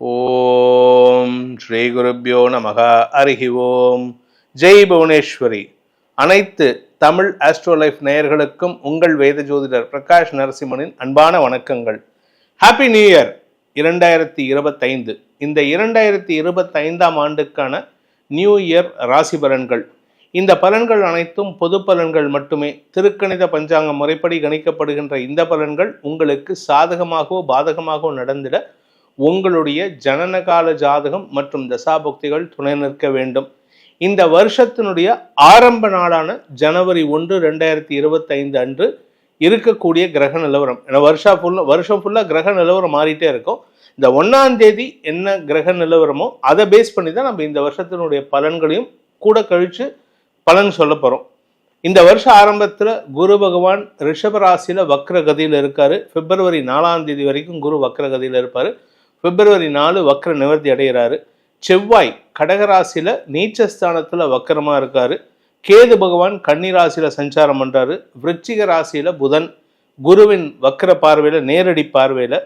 ஓம். ஸ்ரீ குருப்பியோ நமக. அருகி ஓம். ஜெய் புவனேஸ்வரி. அனைத்து தமிழ் ஆஸ்ட்ரோலைஃப் நேயர்களுக்கும் உங்கள் வேத ஜோதிடர் பிரகாஷ் நரசிம்மனின் அன்பான வணக்கங்கள். ஹாப்பி நியூ இயர் இரண்டாயிரத்தி இருபத்தைந்து. இந்த இரண்டாயிரத்தி இருபத்தைந்தாம் ஆண்டுக்கான நியூ இயர் ராசி பலன்கள். இந்த பலன்கள் அனைத்தும் பொது பலன்கள் மட்டுமே. திருக்கணித பஞ்சாங்க முறைப்படி கணிக்கப்படுகின்ற இந்த பலன்கள் உங்களுக்கு சாதகமாகவோ பாதகமாகவோ நடந்திட உங்களுடைய ஜனனகால ஜாதகம் மற்றும் தசாபக்திகள் துணை நிற்க வேண்டும். இந்த வருஷத்தினுடைய ஆரம்ப நாளான ஜனவரி ஒன்று ரெண்டாயிரத்தி இருபத்தைந்து அன்று இருக்கக்கூடிய கிரக நிலவரம். ஏன்னா வருஷம் ஃபுல்லாக வருஷம் ஃபுல்லாக கிரக நிலவரம் மாறிட்டே இருக்கும். இந்த ஒன்றாம் தேதி என்ன கிரக நிலவரமோ அதை பேஸ் பண்ணி தான் நம்ம இந்த வருஷத்தினுடைய பலன்களையும் கூட கழித்து பலன் சொல்ல போகிறோம் இந்த வருஷ ஆரம்பத்தில் குரு பகவான் ரிஷபராசியில் வக்ர கதியில் இருக்காரு. பிப்ரவரி நாலாம் தேதி வரைக்கும் குரு வக்ரகதியில் இருப்பார். பிப்ரவரி நாலு வக்கர நிவர்த்தி அடைகிறாரு. செவ்வாய் கடகராசியில் நீச்சஸ்தானத்தில் வக்கரமாக இருக்காரு. கேது பகவான் கன்னிராசியில் சஞ்சாரம் பண்ணுறாரு விருச்சிக ராசியில் புதன் குருவின் வக்கர பார்வையில் நேரடி பார்வையில்.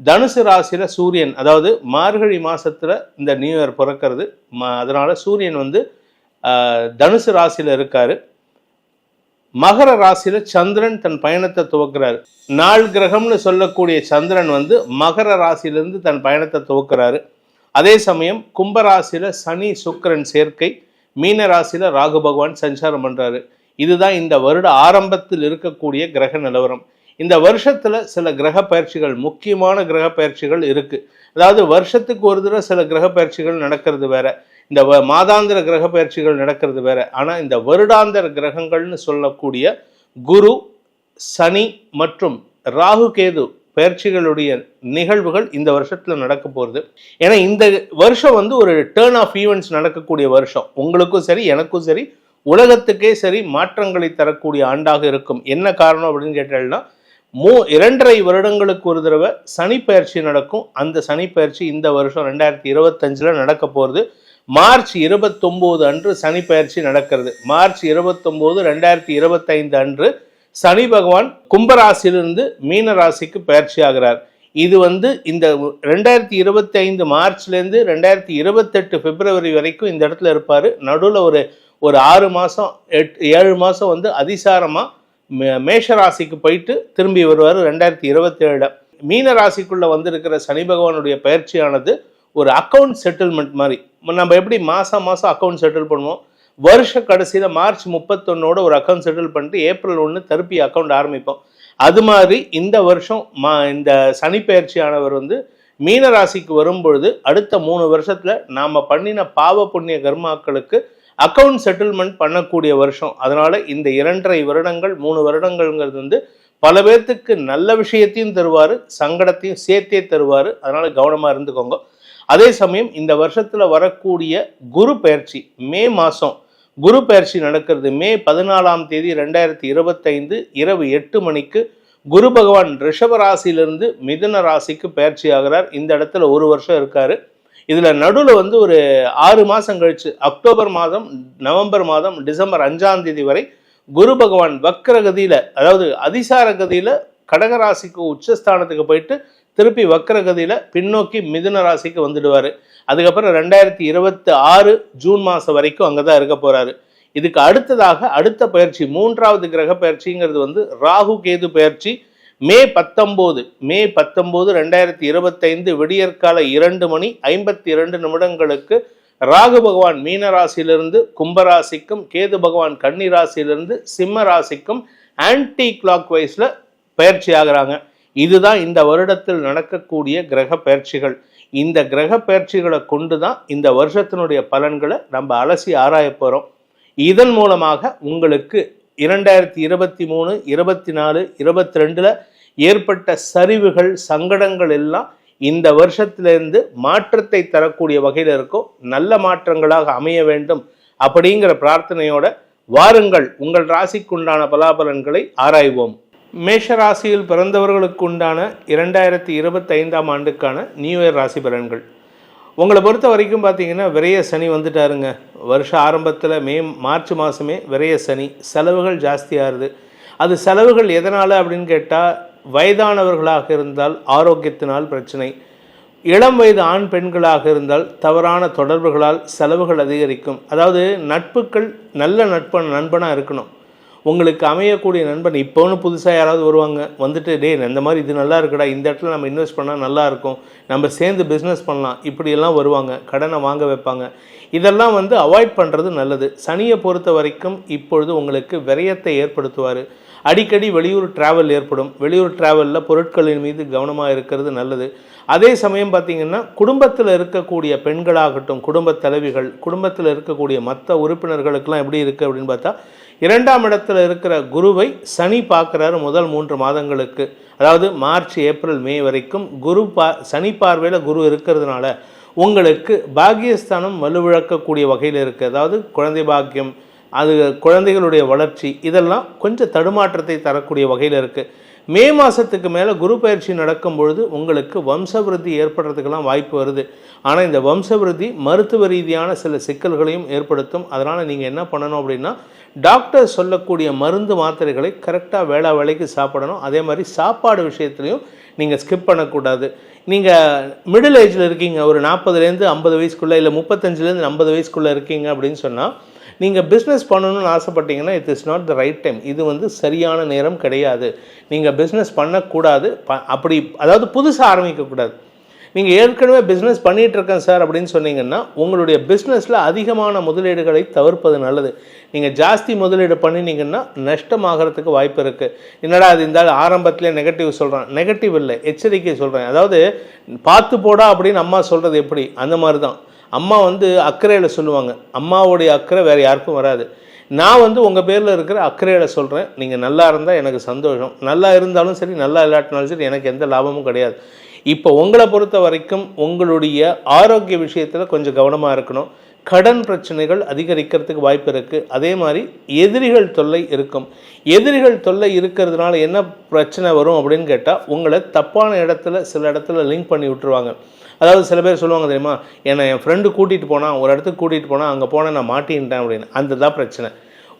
தனுசு ராசியில் சூரியன் அதாவது மார்கழி மாதத்தில் இந்த நியூ இயர் பிறக்கிறது. ம அதனால் சூரியன் வந்து தனுசு ராசியில் இருக்காரு. மகர ராசியில சந்திரன் தன் பயணத்தை துவக்கிறார். நாள் கிரகம்னு சொல்லக்கூடிய சந்திரன் வந்து மகர ராசியிலிருந்து தன் பயணத்தை துவக்கிறாரு. அதே சமயம் கும்பராசியில் சனி சுக்கிரன் சேர்க்கை மீன ராசியில ராகு பகவான் சஞ்சாரம் பண்றாரு. இதுதான் இந்த வருட ஆரம்பத்தில் இருக்கக்கூடிய கிரக நிலவரம். இந்த வருஷத்துல சில கிரக பயிற்சிகள் முக்கியமான கிரக பயிற்சிகள் இருக்கு. அதாவது வருஷத்துக்கு ஒரு தடவை சில கிரக பயிற்சிகள் நடக்கிறது வேற. இந்த மாதாந்திர கிரக பயிற்சிகள் நடக்கிறது வேற. ஆனால் இந்த வருடாந்திர கிரகங்கள்னு சொல்லக்கூடிய குரு சனி மற்றும் ராகு கேது பயிற்சிகளுடைய நிகழ்வுகள் இந்த வருஷத்தில் நடக்க போகிறது ஏன்னா இந்த வருஷம் வந்து ஒரு டேர்ன் ஆஃப் ஈவெண்ட்ஸ் நடக்கக்கூடிய வருஷம். உங்களுக்கும் சரி எனக்கும் சரி உலகத்துக்கே சரி மாற்றங்களை தரக்கூடிய ஆண்டாக இருக்கும். என்ன காரணம் அப்படின்னு கேட்டால்னா மூ இரண்டரை வருடங்களுக்கு ஒரு தடவை சனி பயிற்சி நடக்கும். அந்த சனி பயிற்சி இந்த வருஷம் ரெண்டாயிரத்தி இருபத்தஞ்சில் நடக்க போகிறது மார்ச் இருபத்தொம்போது அன்று சனி பயிற்சி நடக்கிறது. மார்ச் இருபத்தொம்போது ரெண்டாயிரத்தி இருபத்தைந்து அன்று சனி பகவான் கும்பராசியிலிருந்து மீன ராசிக்கு பயிற்சி ஆகிறார். இது வந்து இந்த ரெண்டாயிரத்தி இருபத்தி ஐந்து மார்ச்லேருந்து ரெண்டாயிரத்தி இருபத்தெட்டு பிப்ரவரி வரைக்கும் இந்த இடத்துல இருப்பார். நடுவில் ஒரு ஒரு ஆறு மாதம் எட் ஏழு மாதம் வந்து அதிசாரமாக மே மேஷராசிக்கு போயிட்டு திரும்பி வருவார் ரெண்டாயிரத்தி இருபத்தேழு. மீன ராசிக்குள்ளே வந்திருக்கிற சனி பகவானுடைய பயிற்சியானது ஒரு அக்கௌண்ட் செட்டில்மெண்ட் மாதிரி. நம்ம எப்படி மாதம் மாதம் அக்கௌண்ட் செட்டில் பண்ணுவோம்? வருஷ கடைசியில் மார்ச் முப்பத்தொன்னோட ஒரு அக்கௌண்ட் செட்டில் பண்ணிட்டு ஏப்ரல் ஒன்று திருப்பி அக்கௌண்ட் ஆரம்பிப்போம். அது மாதிரி இந்த வருஷம் மா இந்த சனிப்பெயர்ச்சியானவர் வந்து மீன ராசிக்கு வரும்பொழுது அடுத்த மூணு வருஷத்தில் நாம் பண்ணின பாவ புண்ணிய கர்மாக்களுக்கு அக்கௌண்ட் செட்டில்மெண்ட் பண்ணக்கூடிய வருஷம். அதனால் இந்த இரண்டரை வருடங்கள் மூணு வருடங்கள்ங்கிறது வந்து பல பேர்த்துக்கு நல்ல விஷயத்தையும் தருவார் சங்கடத்தையும் சேர்த்தே தருவார். அதனால் கவனமாக இருந்துக்கோங்க. அதே சமயம் இந்த வருஷத்துல வரக்கூடிய குரு பயிற்சி மே மாதம் குரு பயிற்சி நடக்கிறது. மே பதினாலாம் தேதி ரெண்டாயிரத்தி இருபத்தைந்து இரவு எட்டு மணிக்கு குரு பகவான் ரிஷப ராசியிலிருந்து மிதுன ராசிக்கு பயிற்சி ஆகிறார். இந்த இடத்துல ஒரு வருஷம் இருக்காரு. இதுல நடுவில் வந்து ஒரு ஆறு மாசம் கழிச்சு அக்டோபர் மாதம் நவம்பர் மாதம் டிசம்பர் அஞ்சாம் தேதி வரை குரு பகவான் வக்ர கதியில் அதாவது அதிசார கதியில கடகராசிக்கு உச்சஸ்தானத்துக்கு போயிட்டு திருப்பி வக்கரகதியில் பின்னோக்கி மிதுன ராசிக்கு வந்துடுவார். அதுக்கப்புறம் ரெண்டாயிரத்தி இருபத்தி ஆறு ஜூன் மாதம் வரைக்கும் அங்கே தான் இருக்க போகிறாரு இதுக்கு அடுத்ததாக அடுத்த பயிற்சி மூன்றாவது கிரக பயிற்சிங்கிறது வந்து ராகு கேது பயிற்சி. மே பத்தொம்போது மே பத்தொம்போது ரெண்டாயிரத்தி இருபத்தைந்து விடியற்கால இரண்டு மணி ஐம்பத்தி இரண்டு நிமிடங்களுக்கு ராகு பகவான் மீன ராசியிலிருந்து கும்பராசிக்கும் கேது பகவான் கன்னி ராசியிலிருந்து சிம்ம ராசிக்கும் ஆன்டி கிளாக் வைஸில் பயிற்சி ஆகிறாங்க. இதுதான் இந்த வருடத்தில் நடக்கக்கூடிய கிரக பயிற்சிகள். இந்த கிரக பயிற்சிகளை கொண்டு தான் இந்த வருஷத்தினுடைய பலன்களை நம்ம அலசி ஆராய போகிறோம் இதன் மூலமாக உங்களுக்கு இரண்டாயிரத்தி இருபத்தி மூணு இருபத்தி நாலு இருபத்தி ரெண்டில் ஏற்பட்ட சரிவுகள் சங்கடங்கள் எல்லாம் இந்த வருஷத்திலிருந்து மாற்றத்தை தரக்கூடிய வகையில் இருக்கும். நல்ல மாற்றங்களாக அமைய வேண்டும் அப்படிங்கிற பிரார்த்தனையோட வாருங்கள். உங்கள் ராசிக்குண்டான பலாபலன்களை ஆராய்வோம். மேஷ ராசியில் பிறந்தவர்களுக்கு உண்டான இரண்டாயிரத்தி இருபத்தைந்தாம் ஆண்டுக்கான நியூ இயர் ராசி பலன்கள். உங்களை பொறுத்த வரைக்கும் பார்த்தீங்கன்னா விரைய சனி வந்துட்டாருங்க. வருஷ ஆரம்பத்தில் மே மார்ச் மாதமே விரைய சனி. செலவுகள் ஜாஸ்தியாகுது. அது செலவுகள் எதனால் அப்படின்னு கேட்டால் வயதானவர்களாக இருந்தால் ஆரோக்கியத்தினால் பிரச்சனை. இளம் வயது ஆண் பெண்களாக இருந்தால் தவறான தொடர்புகளால் செலவுகள் அதிகரிக்கும். அதாவது நட்புகள் நல்ல நட்பன் நண்பனாக இருக்கணும். உங்களுக்கு அமையக்கூடிய நண்பன் இப்போ ஒன்று புதுசாக யாராவது வருவாங்க வந்துட்டு டே இந்த மாதிரி இது நல்லா இருக்குடா இந்த இடத்துல நம்ம இன்வெஸ்ட் பண்ணால் நல்லா இருக்கும் நம்ம சேர்ந்து பிஸ்னஸ் பண்ணலாம். இப்படியெல்லாம் வருவாங்க கடனை வாங்க வைப்பாங்க. இதெல்லாம் வந்து அவாய்ட் பண்ணுறது நல்லது. சனியை பொறுத்த வரைக்கும் இப்பொழுது உங்களுக்கு விரயத்தை ஏற்படுத்துவார். அடிக்கடி வெளியூர் டிராவல் ஏற்படும். வெளியூர் டிராவலில் பொருட்களின் மீது கவனமாக இருக்கிறது நல்லது. அதே சமயம் பார்த்திங்கன்னா குடும்பத்தில் இருக்கக்கூடிய பெண்களாகட்டும் குடும்ப தலைவிகள் குடும்பத்தில் இருக்கக்கூடிய மற்ற உறுப்பினர்களுக்கெல்லாம் எப்படி இருக்குது அப்படின்னு பார்த்தா இரண்டாம் இடத்துல இருக்கிற குருவை சனி பார்க்குறாரு முதல் மூன்று மாதங்களுக்கு. அதாவது மார்ச் ஏப்ரல் மே வரைக்கும் குரு பா சனி பார்வையில் குரு இருக்கிறதுனால உங்களுக்கு பாக்கியஸ்தானம் வலுவிழக்கக்கூடிய வகையில் இருக்குது அதாவது குழந்தை பாக்கியம் அது குழந்தைகளுடைய வளர்ச்சி இதெல்லாம் கொஞ்சம் தடுமாற்றத்தை தரக்கூடிய வகையில் இருக்குது மே மாதத்துக்கு மேலே குரு பயிற்சி நடக்கும் பொழுது உங்களுக்கு வம்சவிருத்தி ஏற்படுறதுக்கெல்லாம் வாய்ப்பு வருது. ஆனால் இந்த வம்சவிருத்தி மருத்துவ ரீதியான சில சிக்கல்களையும் ஏற்படுத்தும். அதனால் நீங்கள் என்ன பண்ணணும் அப்படின்னா டாக்டர் சொல்லக்கூடிய மருந்து மாத்திரைகளை கரெக்டாக வேளா வேலைக்கு சாப்பிடணும். அதே மாதிரி சாப்பாடு விஷயத்துலையும் நீங்கள் ஸ்கிப் பண்ணக்கூடாது. நீங்கள் மிடில் ஏஜில் இருக்கீங்க. ஒரு நாற்பதுலேருந்து ஐம்பது வயசுக்குள்ளே இல்லை முப்பத்தஞ்சுலேருந்து ஐம்பது வயசுக்குள்ளே இருக்கீங்க அப்படின்னு சொன்னால் நீங்கள் பிஸ்னஸ் பண்ணணும்னு ஆசைப்பட்டீங்கன்னா it is not the right time இது வந்து சரியான நேரம் கிடையாது. நீங்கள் பிஸ்னஸ் பண்ணக்கூடாது. ப அப்படி அதாவது புதுசாக ஆரம்பிக்கக்கூடாது. நீங்கள் ஏற்கனவே பிஸ்னஸ் பண்ணிகிட்ருக்கேன் சார் அப்படின்னு சொன்னீங்கன்னா உங்களுடைய பிஸ்னஸில் அதிகமான முதலீடுகளை தவிர்ப்பது நல்லது. நீங்கள் ஜாஸ்தி முதலீடு பண்ணினீங்கன்னா நஷ்டமாகறதுக்கு வாய்ப்பு இருக்குது என்னடா அது இருந்தாலும் ஆரம்பத்திலே நெகட்டிவ் சொல்கிறேன் நெகட்டிவ் இல்லை எச்சரிக்கை சொல்கிறேன் அதாவது பார்த்து போடா அப்படின்னு அம்மா சொல்கிறது எப்படி? அந்த மாதிரி தான் அம்மா வந்து அக்கறையில் சொல்லுவாங்க. அம்மாவுடைய அக்கறை வேறு யாருக்கும் வராது. நான் வந்து உங்கள் பேரில் இருக்கிற அக்கறையில் சொல்கிறேன் நீங்கள் நல்லா இருந்தால் எனக்கு சந்தோஷம். நல்லா இருந்தாலும் சரி நல்லா இல்லாட்டினாலும் சரி எனக்கு எந்த லாபமும் கிடையாது. இப்போ உங்களை பொறுத்த வரைக்கும் உங்களுடைய ஆரோக்கிய விஷயத்தில் கொஞ்சம் கவனமாக இருக்கணும். கடன் பிரச்சனைகள் அதிகரிக்கிறதுக்கு வாய்ப்பு இருக்குது அதே மாதிரி எதிரிகள் தொல்லை இருக்கும். எதிரிகள் தொல்லை இருக்கிறதுனால என்ன பிரச்சனை வரும் அப்படின்னு கேட்டால் உங்களை தப்பான இடத்துல சில இடத்துல லிங்க் பண்ணி விட்டுருவாங்க. அதாவது சில பேர் சொல்லுவாங்க தெரியுமா என்னை என் ஃப்ரெண்டு கூட்டிகிட்டு போனால் ஒரு இடத்துக்கு கூட்டிகிட்டு போனால் அங்கே போனால் நான் மாட்டின்ட்டேன் அப்படின்னு. அந்த தான் பிரச்சனை.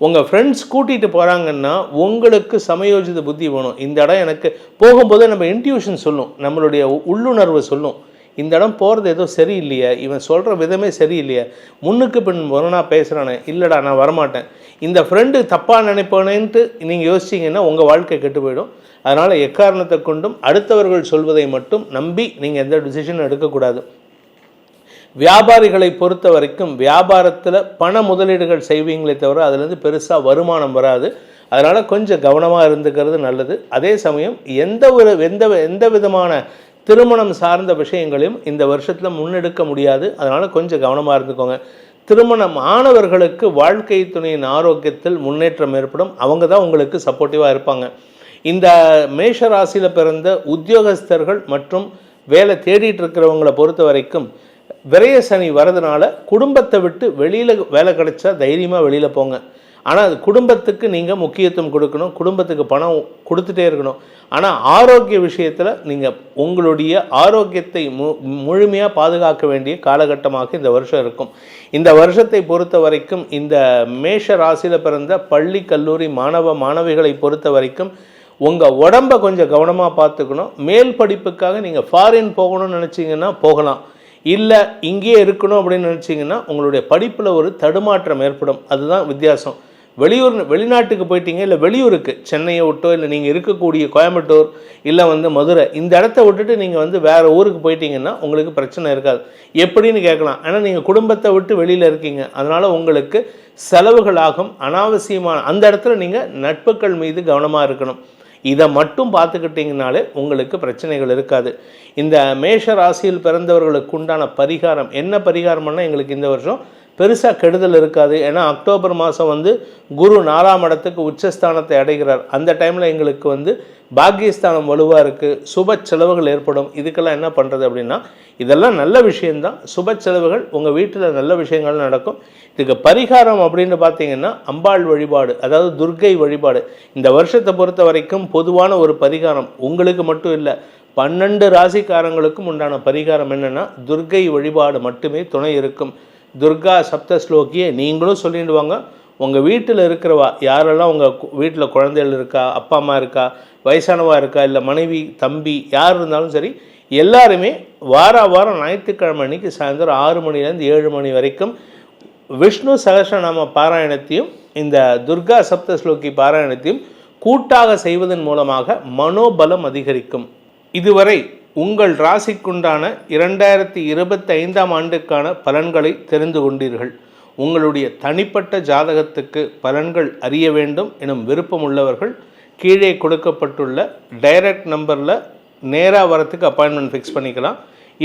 உங்கள் ஃப்ரெண்ட்ஸ் கூட்டிகிட்டு போகிறாங்கன்னா உங்களுக்கு சமயோஜித புத்தி வேணும். இந்த இடம் எனக்கு போகும்போது நம்ம இன்ட்யூஷன் சொல்லும் நம்மளுடைய உள்ளுணர்வு சொல்லும். இந்த இடம் போகிறது ஏதோ சரியில்லையே இவன் சொல்கிற விதமே சரியில்லையே. முன்னுக்கு பின் முரணா பேசுகிறானே இல்லைடா நான் வரமாட்டேன். இந்த ஃப்ரெண்டு தப்பாக நினைப்பானேன்ட்டு நீங்கள் யோசிச்சிங்கன்னா உங்கள் வாழ்க்கை கெட்டு போயிடும். அதனால் எக்காரணத்தை கொண்டும் அடுத்தவர்கள் சொல்வதை மட்டும் நம்பி நீங்கள் எந்த டிசிஷனும் எடுக்கக்கூடாது. வியாபாரிகளை பொறுத்த வரைக்கும் வியாபாரத்தில் பண முதலீடுகள் செய்வீங்களே தவிர அதுலேருந்து பெருசாக வருமானம் வராது. அதனால் கொஞ்சம் கவனமாக இருந்துக்கிறது நல்லது. அதே சமயம் எந்த ஒரு எந்த எந்த விதமான திருமணம் சார்ந்த விஷயங்களையும் இந்த வருஷத்தில் முன்னெடுக்க முடியாது. அதனால் கொஞ்சம் கவனமாக இருந்துக்கோங்க. திருமணம் ஆனவர்களுக்கு வாழ்க்கை துணையின் ஆரோக்கியத்தில் முன்னேற்றம் ஏற்படும். அவங்க தான் உங்களுக்கு சப்போர்ட்டிவாக இருப்பாங்க. இந்த மேஷ ராசியில் பிறந்த உத்தியோகஸ்தர்கள் மற்றும் வேலை தேடிட்டு இருக்கிறவங்களை பொறுத்த வரைக்கும் விரய சனி வரதுனால குடும்பத்தை விட்டு வெளியில் வேலை கிடைச்சா தைரியமாக வெளியில் போங்க. ஆனால் அது குடும்பத்துக்கு நீங்கள் முக்கியத்துவம் கொடுக்கணும் குடும்பத்துக்கு பணம் கொடுத்துட்டே இருக்கணும். ஆனால் ஆரோக்கிய விஷயத்தில் நீங்கள் உங்களுடைய ஆரோக்கியத்தை மு முழுமையாக பாதுகாக்க வேண்டிய காலகட்டமாக இந்த வருஷம் இருக்கும். இந்த வருஷத்தை பொறுத்த வரைக்கும் இந்த மேஷ ராசியில் பிறந்த பள்ளி கல்லூரி மாணவ மாணவிகளை பொறுத்த வரைக்கும் உங்கள் உடம்பை கொஞ்சம் கவனமாக பார்த்துக்கணும். மேல் படிப்புக்காக நீங்கள் ஃபாரின் போகணும்னு நினச்சிங்கன்னா போகலாம். இல்லை இங்கேயே இருக்கணும் அப்படின்னு நினச்சிங்கன்னா உங்களுடைய படிப்பில் ஒரு தடுமாற்றம் ஏற்படும். அதுதான் வித்தியாசம். வெளியூர் வெளிநாட்டுக்கு போயிட்டீங்க இல்லை வெளியூருக்கு சென்னையை விட்டோ இல்லை நீங்கள் இருக்கக்கூடிய கோயம்புத்தூர் இல்லை வந்து மதுரை இந்த இடத்த விட்டுட்டு நீங்கள் வந்து வேறு ஊருக்கு போயிட்டீங்கன்னா உங்களுக்கு பிரச்சனை இருக்காது. எப்படின்னு கேட்கலாம். ஆனால் நீங்கள் குடும்பத்தை விட்டு வெளியில் இருக்கீங்க. அதனால் உங்களுக்கு செலவுகளாகும் அனாவசியமான அந்த இடத்துல நீங்கள் நட்புகள் மீது கவனமாக இருக்கணும். இதை மட்டும் பார்த்துக்கிட்டிங்கனாலே உங்களுக்கு பிரச்சனைகள் இருக்காது. இந்த மேஷ ராசியில் பிறந்தவர்களுக்கு உண்டான பரிகாரம் என்ன பரிகாரம்னா எங்களுக்கு இந்த வருஷம் பெருசாக கெடுதல் இருக்காது. ஏன்னா அக்டோபர் மாதம் வந்து குரு நாலாம் இடத்துக்கு உச்சஸ்தானத்தை அடைகிறார். அந்த டைமில் எங்களுக்கு வந்து பாக்கியஸ்தானம் வலுவாக இருக்குது சுப செலவுகள் ஏற்படும். இதுக்கெல்லாம் என்ன பண்ணுறது அப்படின்னா இதெல்லாம் நல்ல விஷயந்தான் சுப செலவுகள் உங்கள் வீட்டில் நல்ல விஷயங்கள் நடக்கும். இதுக்கு பரிகாரம் அப்படின்னு பார்த்தீங்கன்னா அம்பாள் வழிபாடு அதாவது துர்கை வழிபாடு. இந்த வருஷத்தை பொறுத்த வரைக்கும் பொதுவான ஒரு பரிகாரம். உங்களுக்கு மட்டும் இல்லை பன்னெண்டு ராசிக்காரங்களுக்கும் உண்டான பரிகாரம் என்னென்னா துர்கை வழிபாடு மட்டுமே துணை இருக்கும். துர்கா சப்த ஸ்லோகியை நீங்களும் சொல்லிடுவாங்க உங்கள் வீட்டில் இருக்கிறவா யாரெல்லாம் உங்கள் வீட்டில் குழந்தைகள் இருக்கா அப்பா அம்மா இருக்கா வயசானவா இருக்கா இல்லை மனைவி தம்பி யார் இருந்தாலும் சரி எல்லாருமே வார வாரம் ஞாயிற்றுக்கிழமை அன்னைக்கு சாயந்தரம் ஆறு மணிலேருந்து ஏழு மணி வரைக்கும் விஷ்ணு சகஸ்ரநாம பாராயணத்தையும் இந்த துர்கா சப்தஸ்லோகி பாராயணத்தையும் கூட்டாக செய்வதன் மூலமாக மனோபலம் அதிகரிக்கும். இதுவரை உங்கள் ராசிக்குண்டான இரண்டாயிரத்தி இருபத்தி ஐந்தாம் ஆண்டுக்கான பலன்களை தெரிந்து கொண்டீர்கள். உங்களுடைய தனிப்பட்ட ஜாதகத்துக்கு பலன்கள் அறிய வேண்டும் எனும் விருப்பம் உள்ளவர்கள் கீழே கொடுக்கப்பட்டுள்ள டைரக்ட் நம்பரில் நேராக வரத்துக்கு அப்பாயின்மெண்ட் ஃபிக்ஸ் பண்ணிக்கலாம்.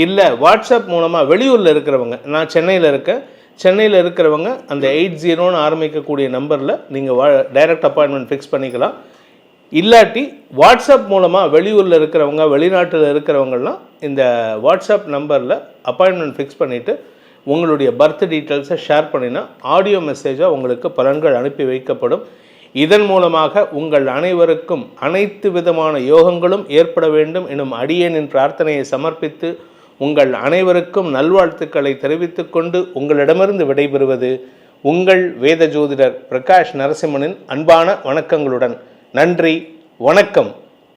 இல்லை வாட்ஸ்அப் மூலமாக வெளியூரில் இருக்கிறவங்க நான் சென்னையில் இருக்கேன். சென்னையில் இருக்கிறவங்க அந்த எயிட் ஜீரோன்னு ஆரம்பிக்கக்கூடிய நம்பரில் நீங்கள் வா டைரக்ட் அப்பாயின்மெண்ட் ஃபிக்ஸ் பண்ணிக்கலாம். இல்லாட்டி வாட்ஸ்அப் மூலமாக வெளியூரில் இருக்கிறவங்க வெளிநாட்டில் இருக்கிறவங்கலாம் இந்த வாட்ஸ்அப் நம்பரில் அப்பாயின்மெண்ட் ஃபிக்ஸ் பண்ணிவிட்டு உங்களுடைய பர்த் டீட்டெயில்ஸை ஷேர் பண்ணினா ஆடியோ மெசேஜாக உங்களுக்கு பலன்கள் அனுப்பி வைக்கப்படும். இதன் மூலமாக உங்கள் அனைவருக்கும் அனைத்து விதமான யோகங்களும் ஏற்பட வேண்டும் எனும் அடியேனின் பிரார்த்தனையை சமர்ப்பித்து உங்கள் அனைவருக்கும் நல்வாழ்த்துக்களை தெரிவித்துக்கொண்டு உங்களிடமிருந்து விடைபெறுவது உங்கள் வேத ஜோதிடர் பிரகாஷ் நரசிம்மனின் அன்பான வணக்கங்களுடன். நன்றி வணக்கம்.